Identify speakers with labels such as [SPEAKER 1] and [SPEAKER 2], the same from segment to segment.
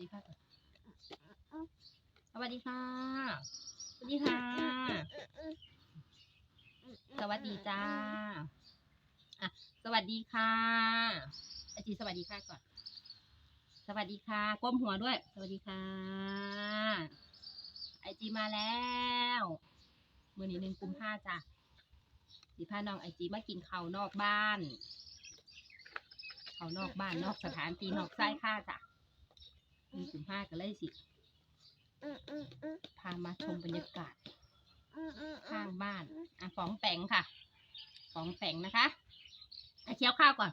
[SPEAKER 1] ดีค่ะก่อนสวัสดีค่ะ สวัสดีค่ะ สวัสดีจ้าอะสวัสดีค่ะไอจีสวัสดีค่ะก่อน สวัสดีค่ะ ก้มหัวด้วย สวัสดีค่ะ ไอจีมาแล้วมือนี้หนึ่งกุมภาจ้ะสีพาน้องไอจีมากินข้าวนอกบ้านข้าวนอกบ้านนอกสถานที่นอกไส้ค่าจ้ะ หนึ่งกุมภาก็เลยสิพามาชมบรรยากาศข้างบ้านอะฟองแปงค่ะฟองแปงนะคะอะเคี้ยวข้าวก่อน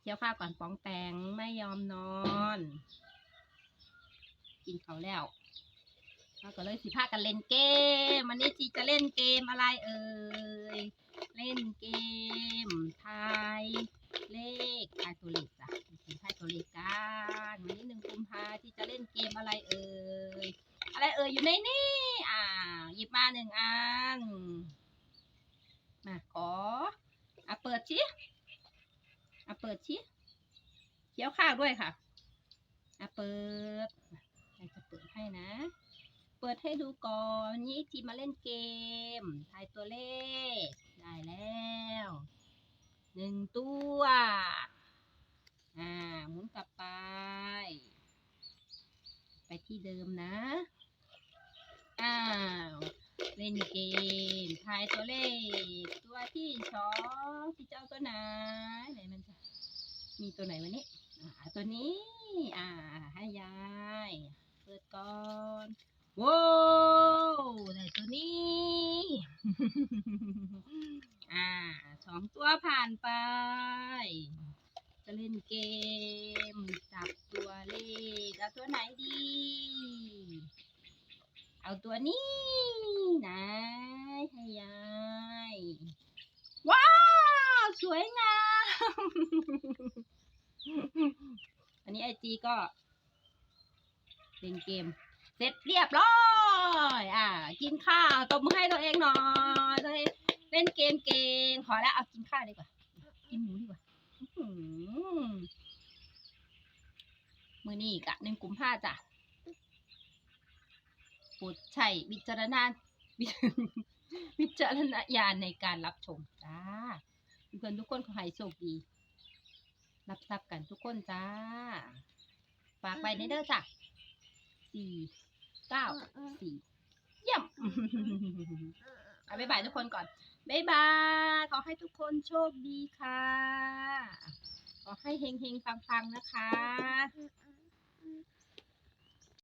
[SPEAKER 1] เคี้ยวข้าวก่อนฟองแปงไม่ยอมนอน กินเขาวแล้วเราก็เลยสิพากันเล่นเกมวันนี้จีจะเล่นเกมอะไรเอ่ยเล่นเกมทายเลขทายตัวเลขจ้ะเกมทายตัวเลขกันวันนี้หนึ่งกุมภาที่จะ เกมอะไรเอ่ยอะไรเอ่ยอยู่ในนี่อ่าหยิบมาหนึ่งอันมาขออะเปิดชิอะเปิดชิเคี้ยวข้าวด้วยค่ะอะเปิดใครจะเปิดให้นะ เปิดให้ดูก่อนนี่ทีมาเล่นเกมทายตัวเลข ได้แล้วหนึ่งตัว อ่า หมุนกลับไป ไป ที่เดิมนะ อ้าวเล่นเกมทายตัวเลข ตัวที่สองที่เจะเอาตัวไหนไหนมันจะมีตัวไหนวะเนี่ยอ่าตัวนี้ อ่า ให้ยาย เปิดก่อนว้าวได้ตัวนี้ อ่าสองตัวผ่านไป จะเล่นเกม เอาตัวไหนดี เอาตัวนี้นะให้ยาย ว้าว สวยงาม อันนี้ไอจีก็เล่นเกม เสร็จเรียบร้อย อ่า กินข้าวตบมือให้ตัวเองหน่อยตัวเองเล่นเกมเก่งพอแล้วเอากินข้าวดีกว่า กินหมูดีกว่า มือนี้กะหนึ่งกุมภาจ้ะโปรดใช้วิจารณาวิวิจารณญาณในการรับชมจ้าเพื่อนทุกคนขอให้โชคดี รับทรัพย์กันทุกคนจ้า ฝากไปในเด้อจ้ะสี่เก้าสี่เยี่ยมเอาบ๊ายบายทุกคนก่อนบ๊ายบาย ขอให้ทุกคนโชคดีค่ะ ขอให้เฮงเฮงๆปังๆนะคะ